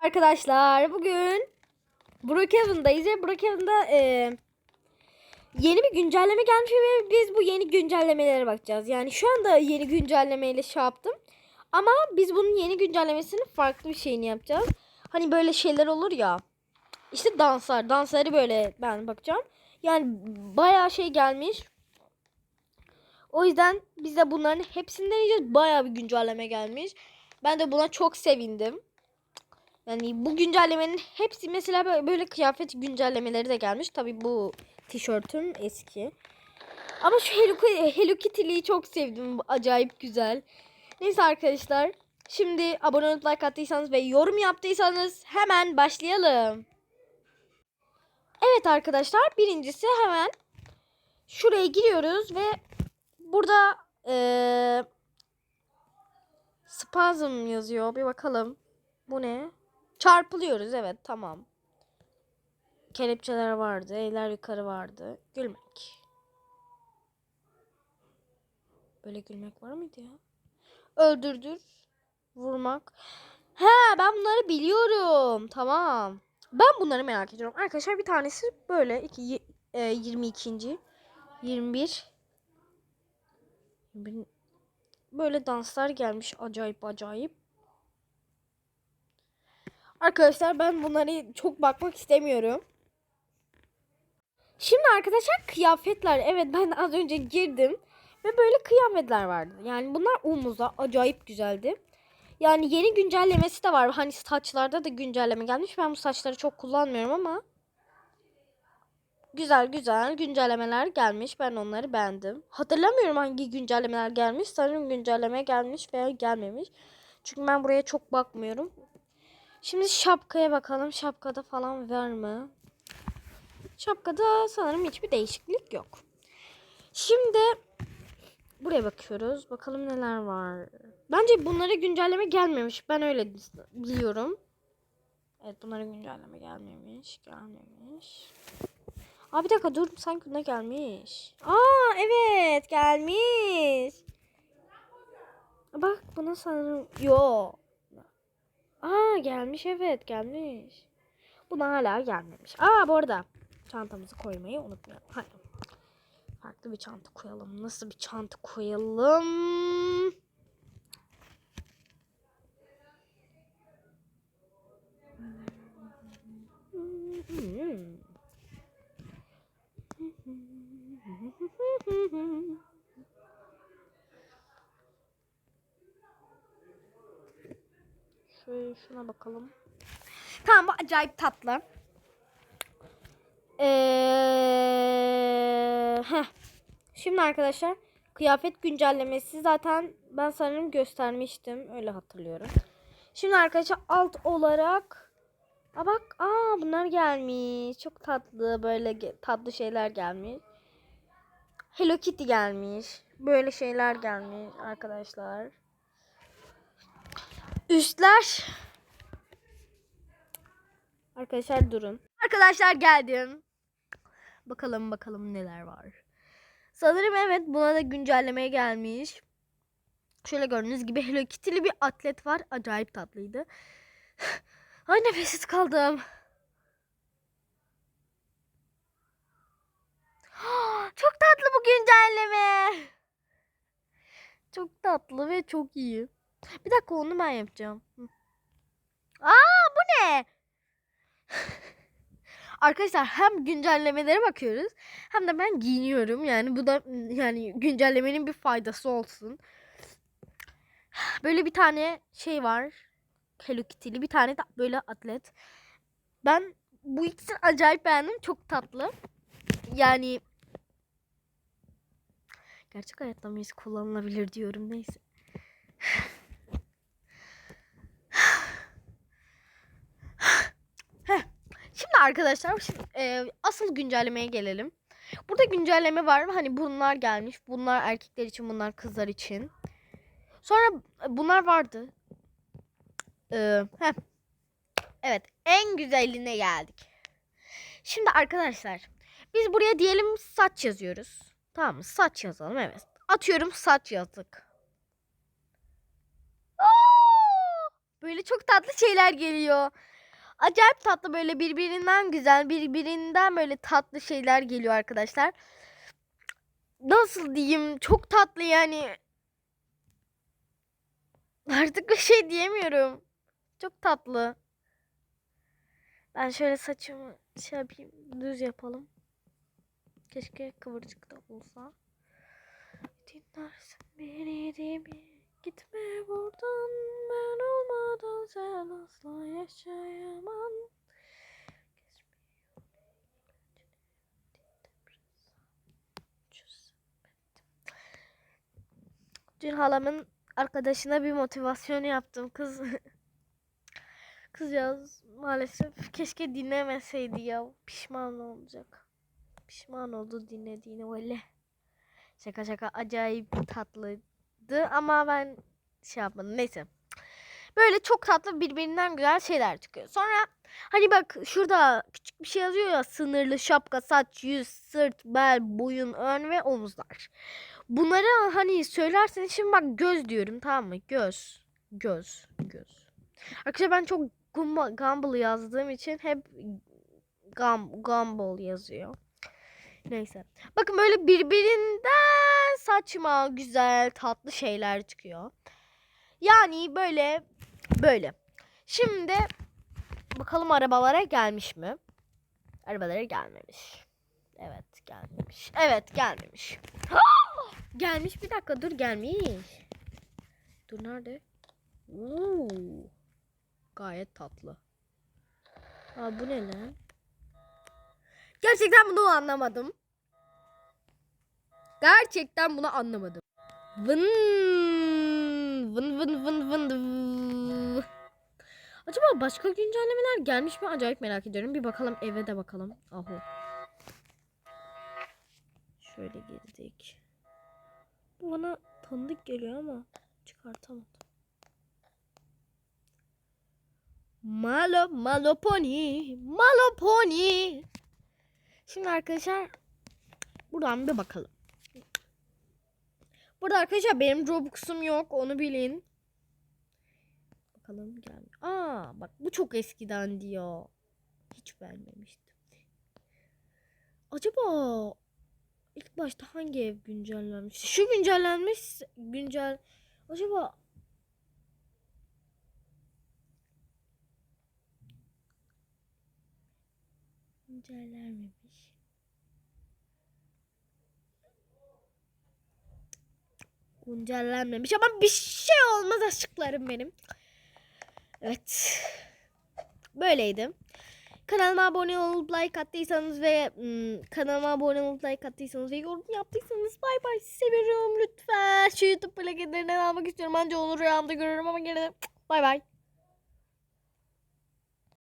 Arkadaşlar bugün Brookhaven'dayız ve Brookhaven'da e, yeni bir güncelleme gelmiş ve biz bu yeni güncellemelere bakacağız. Yani şu anda yeni güncellemeyle şey yaptım. Ama biz bunun yeni güncellemesinin farklı bir şeyini yapacağız. Hani böyle şeyler olur ya. İşte danslar. Dansları böyle ben bakacağım. Yani bayağı şey gelmiş. O yüzden biz de bunların hepsini deneyeceğiz. Bayağı bir güncelleme gelmiş. Ben de buna çok sevindim. Yani bu güncellemenin hepsi mesela böyle, kıyafet güncellemeleri de gelmiş. Tabii bu tişörtüm eski. Ama şu Hello, Kitty'liyi çok sevdim. Acayip güzel. Neyse arkadaşlar. Şimdi abone olup like attıysanız ve yorum yaptıysanız hemen başlayalım. Evet arkadaşlar birincisi hemen şuraya giriyoruz ve burada eee spasm yazıyor. Bir bakalım. Bu ne? Çarpılıyoruz evet tamam. Kelepçeler vardı. Eller yukarı vardı. Gülmek. Böyle gülmek var mıydı ya? Öldürdür. Vurmak. He ben bunları biliyorum. Tamam. Ben bunları merak ediyorum. Arkadaşlar bir tanesi böyle. Iki, e, 22. 21. Bir- Böyle danslar gelmiş. Acayip acayip. Arkadaşlar ben bunları çok bakmak istemiyorum. Şimdi arkadaşlar kıyafetler. Evet ben az önce girdim. Ve böyle kıyafetler vardı. Yani bunlar umuza acayip güzeldi. Yani yeni güncellemesi de var. Hani saçlarda da güncelleme gelmiş. Ben bu saçları çok kullanmıyorum ama. Güzel güzel güncellemeler gelmiş. Ben onları beğendim. Hatırlamıyorum hangi güncellemeler gelmiş. Sanırım güncelleme gelmiş veya gelmemiş. Çünkü ben buraya çok bakmıyorum. Şimdi şapkaya bakalım. Şapkada falan var mı? Şapkada sanırım hiçbir değişiklik yok. Şimdi buraya bakıyoruz. Bakalım neler var. Bence bunlara güncelleme gelmemiş. Ben öyle biliyorum. Evet bunlara güncelleme gelmemiş. Gelmemiş. Aa bir dakika dur sanki ne gelmiş. Aa evet gelmiş. Bak buna sanırım yok. Aa gelmiş evet gelmiş. Buna hala gelmemiş. Aa bu arada çantamızı koymayı unutmayalım. Hayır. Farklı bir çanta koyalım. Nasıl bir çanta koyalım? Şöyle şuna bakalım. Tamam bu acayip tatlı. Ee. Şimdi arkadaşlar kıyafet güncellemesi zaten ben sanırım göstermiştim. Öyle hatırlıyorum. Şimdi arkadaşlar alt olarak Aa bak aa bunlar gelmiş. Çok tatlı böyle tatlı şeyler gelmiş. Hello Kitty gelmiş. Böyle şeyler gelmiş arkadaşlar. Üstler. Arkadaşlar durun. Arkadaşlar geldim. Bakalım bakalım neler var. Sanırım evet buna da güncellemeye gelmiş. Şöyle gördüğünüz gibi Hello Kitty'li bir atlet var. Acayip tatlıydı. Ay nefessiz kaldım. Çok tatlı bu güncelleme. Çok tatlı ve çok iyi. Bir dakika onu ben yapacağım. Aa bu ne? Arkadaşlar hem güncellemelere bakıyoruz hem de ben giyiniyorum. Yani bu da yani güncellemenin bir faydası olsun. Böyle bir tane şey var. Hello Kitty'li bir tane de böyle atlet. Ben bu ikisini acayip beğendim. Çok tatlı. Yani gerçek hayatta mıyız kullanılabilir diyorum neyse. Heh. Şimdi arkadaşlar şimdi, e, asıl güncellemeye gelelim. Burada güncelleme var mı? Hani bunlar gelmiş. Bunlar erkekler için, bunlar kızlar için. Sonra e, bunlar vardı. Ee. Evet, en güzeline geldik. Şimdi arkadaşlar, biz buraya diyelim saç yazıyoruz. Tamam mı? Saç yazalım evet. Atıyorum saç yazdık. Aa! Böyle çok tatlı şeyler geliyor. Acayip tatlı böyle birbirinden güzel, birbirinden böyle tatlı şeyler geliyor arkadaşlar. Nasıl diyeyim? Çok tatlı yani. Artık bir şey diyemiyorum. Çok tatlı. Ben şöyle saçımı şey yapayım, düz yapalım. Keşke kıvırcık da olsa. Dinlersin beni değil mi? Gitme buradan ben olmadan sen asla yaşayamam. Dün halamın arkadaşına bir motivasyon yaptım kız. Kızcağız maalesef keşke dinlemeseydi ya. Pişman olacak. Pişman oldu dinlediğine öyle. Şaka şaka acayip tatlıydı ama ben şey yapmadım. Neyse. Böyle çok tatlı birbirinden güzel şeyler çıkıyor. Sonra hani bak şurada küçük bir şey yazıyor ya sınırlı şapka, saç, yüz, sırt, bel, boyun, ön ve omuzlar. Bunları hani söylersen şimdi bak göz diyorum tamam mı? Göz. Göz. Göz. Arkadaşlar ben çok gumba- Gumball yazdığım için hep gum, Gumball yazıyor. Neyse. Bakın böyle birbirinden saçma, güzel, tatlı şeyler çıkıyor. Yani böyle böyle. Şimdi bakalım arabalara gelmiş mi? Arabalara gelmemiş. Evet gelmemiş. Evet gelmemiş. Gelmiş bir dakika dur gelmiş. Dur nerede? Oo. Gayet tatlı. Aa bu ne lan? Gerçekten bunu anlamadım. Gerçekten bunu anlamadım. Vın vın vın vın vın. Acaba başka güncellemeler gelmiş mi? Acayip merak ediyorum. Bir bakalım eve de bakalım. Ahu. Şöyle girdik. Bu bana tanıdık geliyor ama çıkartamadım. Malo Maloponi Maloponi Şimdi arkadaşlar buradan bir bakalım. Burada arkadaşlar benim Robux'um yok onu bilin. Bakalım gel. Aa bak bu çok eskiden diyor. Hiç beğenmemiştim. Acaba ilk başta hangi ev güncellenmiş? Şu güncellenmiş güncel. Acaba güncellenmemiş. Güncellenmemiş ama bir şey olmaz aşklarım benim. Evet. Böyleydi. Kanalıma abone olup like attıysanız ve ım, kanalıma abone olup like attıysanız ve yorum yaptıysanız bay bay seviyorum lütfen. Şu YouTube plaketinden almak istiyorum. Anca onu rüyamda görürüm ama gene bay bay.